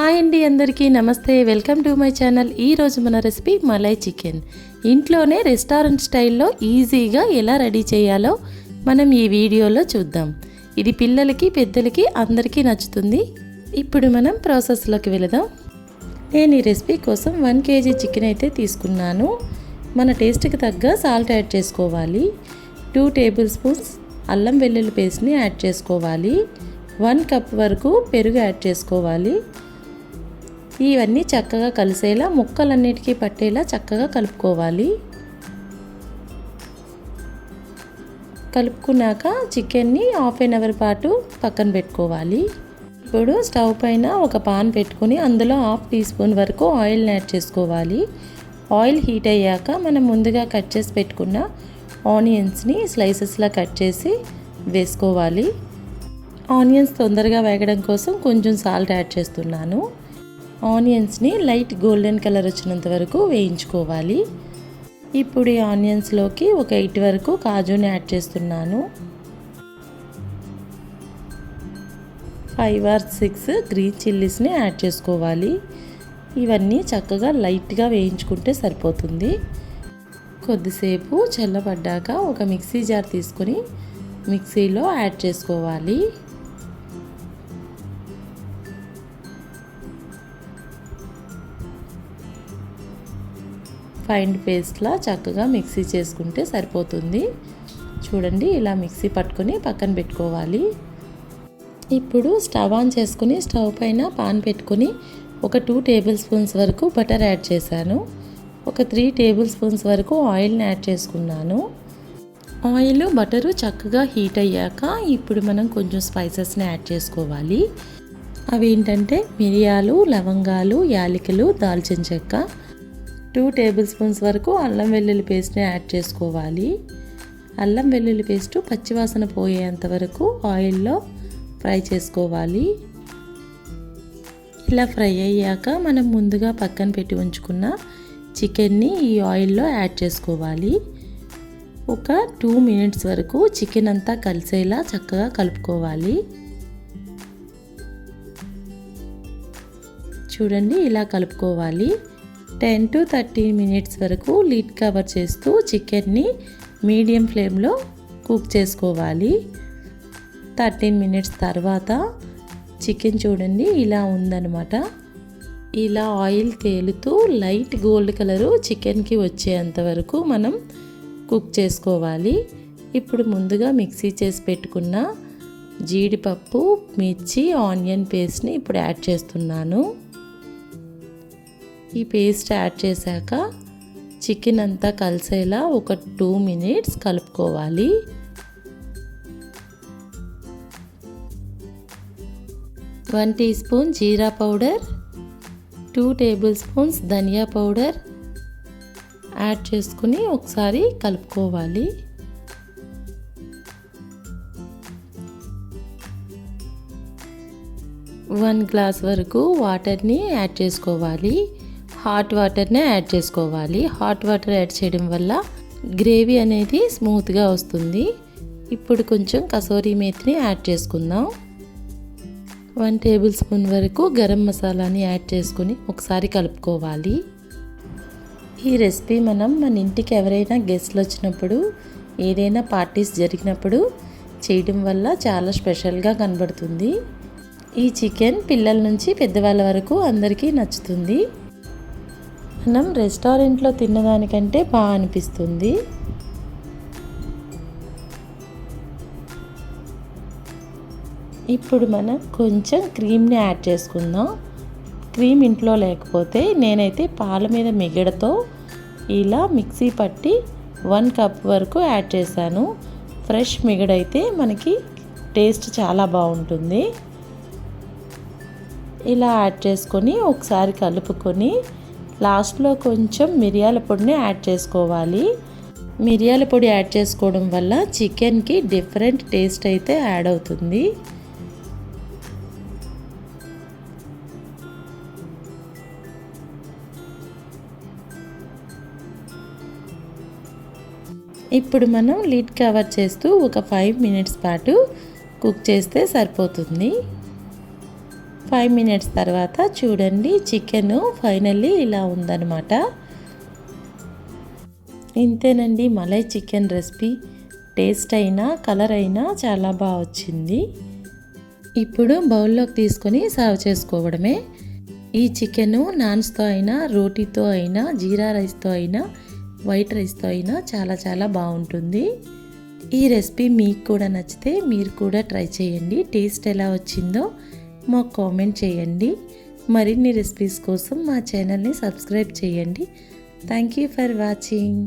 Hi అండి అందరికీ నమస్తే. Welcome to my channel. ఈరోజు మన రెసిపీ మలై చికెన్. ఇంట్లోనే రెస్టారెంట్ స్టైల్లో ఈజీగా ఎలా రెడీ చేయాలో మనం ఈ వీడియోలో చూద్దాం. ఇది పిల్లలకి పెద్దలకి అందరికీ నచ్చుతుంది. ఇప్పుడు మనం ప్రాసెస్లోకి వెళదాం. నేను ఈ రెసిపీ కోసం వన్ కేజీ చికెన్ అయితే తీసుకున్నాను. మన టేస్ట్కి తగ్గ సాల్ట్ యాడ్ చేసుకోవాలి. టూ టేబుల్ స్పూన్స్ అల్లం వెల్లుల్లి పేస్ట్ని యాడ్ చేసుకోవాలి. వన్ కప్ వరకు పెరుగు యాడ్ చేసుకోవాలి. ఇవన్నీ చక్కగా కలిసేలా ముక్కలన్నిటికీ పట్టేలా చక్కగా కలుపుకోవాలి. కలుపుకున్నాక చికెన్ని హాఫ్ అన్ అవర్ పాటు పక్కన పెట్టుకోవాలి. ఇప్పుడు స్టవ్ పైన ఒక పాన్ పెట్టుకుని అందులో హాఫ్ టీ స్పూన్ వరకు ఆయిల్ని యాడ్ చేసుకోవాలి. ఆయిల్ హీట్ అయ్యాక మనం ముందుగా కట్ చేసి పెట్టుకున్న ఆనియన్స్ని స్లైసెస్లా కట్ చేసి వేసుకోవాలి. ఆనియన్స్ తొందరగా వేగడం కోసం కొంచెం సాల్ట్ యాడ్ చేస్తున్నాను. ఆనియన్స్ని లైట్ గోల్డెన్ కలర్ వచ్చినంత వరకు వేయించుకోవాలి. ఇప్పుడు ఈ ఆనియన్స్లోకి ఒక ఎయిట్ వరకు కాజుని యాడ్ చేస్తున్నాను. ఫైవ్ ఆర్ సిక్స్ గ్రీన్ చిల్లీస్ని యాడ్ చేసుకోవాలి. ఇవన్నీ చక్కగా లైట్గా వేయించుకుంటే సరిపోతుంది. కొద్దిసేపు చల్లబడ్డాక ఒక మిక్సీ జార్ తీసుకొని మిక్సీలో యాడ్ చేసుకోవాలి. ఫైన్ పేస్ట్లా చక్కగా మిక్సీ చేసుకుంటే సరిపోతుంది. చూడండి ఇలా మిక్సీ పట్టుకొని పక్కన పెట్టుకోవాలి. ఇప్పుడు స్టవ్ ఆన్ చేసుకుని స్టవ్ పైన పాన్ పెట్టుకుని ఒక టూ టేబుల్ స్పూన్స్ వరకు బటర్ యాడ్ చేశాను. ఒక త్రీ టేబుల్ స్పూన్స్ వరకు ఆయిల్ని యాడ్ చేసుకున్నాను. ఆయిల్ బటరు చక్కగా హీట్ అయ్యాక ఇప్పుడు మనం కొంచెం స్పైసెస్ని యాడ్ చేసుకోవాలి. అవి ఏంటంటే మిరియాలు లవంగాలు యాలకులు దాల్చిన చెక్క టూ టేబుల్ స్పూన్స్ వరకు అల్లం వెల్లుల్లి పేస్ట్ని యాడ్ చేసుకోవాలి. అల్లం వెల్లుల్లి పేస్ట్ పచ్చివాసన పోయేంత వరకు ఆయిల్లో ఫ్రై చేసుకోవాలి. ఇలా ఫ్రై అయ్యాక మనం ముందుగా పక్కన పెట్టి ఉంచుకున్న చికెన్ని ఈ ఆయిల్లో యాడ్ చేసుకోవాలి. ఒక టూ మినిట్స్ వరకు చికెన్ అంతా కలిసేలా చక్కగా కలుపుకోవాలి. చూడండి ఇలా కలుపుకోవాలి. టెన్ టు థర్టీ మినిట్స్ వరకు లీడ్ కవర్ చేస్తూ చికెన్ని మీడియం ఫ్లేమ్లో కుక్ చేసుకోవాలి. థర్టీన్ మినిట్స్ తర్వాత చికెన్ చూడండి ఇలా ఉందన్నమాట. ఇలా ఆయిల్ తేలుతూ లైట్ గోల్డ్ కలరు చికెన్కి వచ్చేంత వరకు మనం కుక్ చేసుకోవాలి. ఇప్పుడు ముందుగా మిక్సీ చేసి పెట్టుకున్న జీడిపప్పు మిర్చి ఆనియన్ పేస్ట్ని ఇప్పుడు యాడ్ చేస్తున్నాను. ఈ పేస్ట్ యాడ్ చేశాక చికెన్ అంతా కలిసేలా ఒక టూ మినిట్స్ కలుపుకోవాలి. One teaspoon jeera powder two tablespoons dhaniya powder add చేసుకుని ఒకసారి కలుపుకోవాలి. వన్ గ్లాస్ వరకు వాటర్ని యాడ్ చేసుకోవాలి. హాట్ వాటర్నే యాడ్ చేసుకోవాలి. హాట్ వాటర్ యాడ్ చేయడం వల్ల గ్రేవీ అనేది స్మూత్గా వస్తుంది. ఇప్పుడు కొంచెం కసూరి మేతిని యాడ్ చేసుకుందాం. వన్ టేబుల్ స్పూన్ వరకు గరం మసాలాని యాడ్ చేసుకొని ఒకసారి కలుపుకోవాలి. ఈ రెసిపీ మనం మన ఇంటికి ఎవరైనా గెస్ట్లు వచ్చినప్పుడు ఏదైనా పార్టీస్ జరిగినప్పుడు చేయడం వల్ల చాలా స్పెషల్గా కనబడుతుంది. ఈ చికెన్ పిల్లల నుంచి పెద్దవాళ్ళ వరకు అందరికీ నచ్చుతుంది. మనం రెస్టారెంట్లో తిన్నదానికంటే బాగా అనిపిస్తుంది. ఇప్పుడు మనం కొంచెం క్రీమ్ని యాడ్ చేసుకుందాం. క్రీమ్ ఇంట్లో లేకపోతే నేనైతే పాల మీద మిగడతో ఇలా మిక్సీ పట్టి వన్ కప్ వరకు యాడ్ చేశాను. ఫ్రెష్ మిగడైతే మనకి టేస్ట్ చాలా బాగుంటుంది. ఇలా యాడ్ చేసుకొని ఒకసారి కలుపుకొని లాస్ట్లో కొంచెం మిరియాల పొడిని యాడ్ చేసుకోవాలి. మిరియాల పొడి యాడ్ చేసుకోవడం వల్ల చికెన్కి డిఫరెంట్ టేస్ట్ అయితే యాడ్ అవుతుంది. ఇప్పుడు మనం లిడ్ కవర్ చేస్తూ ఒక ఫైవ్ మినిట్స్ పాటు కుక్ చేస్తే సరిపోతుంది. ఫైవ్ మినిట్స్ తర్వాత చూడండి చికెన్ ఫైనల్లీ ఇలా ఉందన్నమాట. ఇంతేనండి మలై చికెన్ రెసిపీ. టేస్ట్ అయినా కలర్ అయినా చాలా బాగా వచ్చింది. ఇప్పుడు బౌల్లోకి తీసుకొని సర్వ్ చేసుకోవడమే. ఈ చికెన్ నాన్స్తో అయినా రోటీతో అయినా జీరా రైస్తో అయినా వైట్ రైస్తో అయినా చాలా చాలా బాగుంటుంది. ఈ రెసిపీ మీకు కూడా నచ్చితే మీరు కూడా ట్రై చేయండి. టేస్ట్ ఎలా వచ్చిందో మాకు కామెంట్ చేయండి. మరిన్ని రెసిపీస్ కోసం మా ఛానల్ని సబ్స్క్రైబ్ చేయండి. Thank you for watching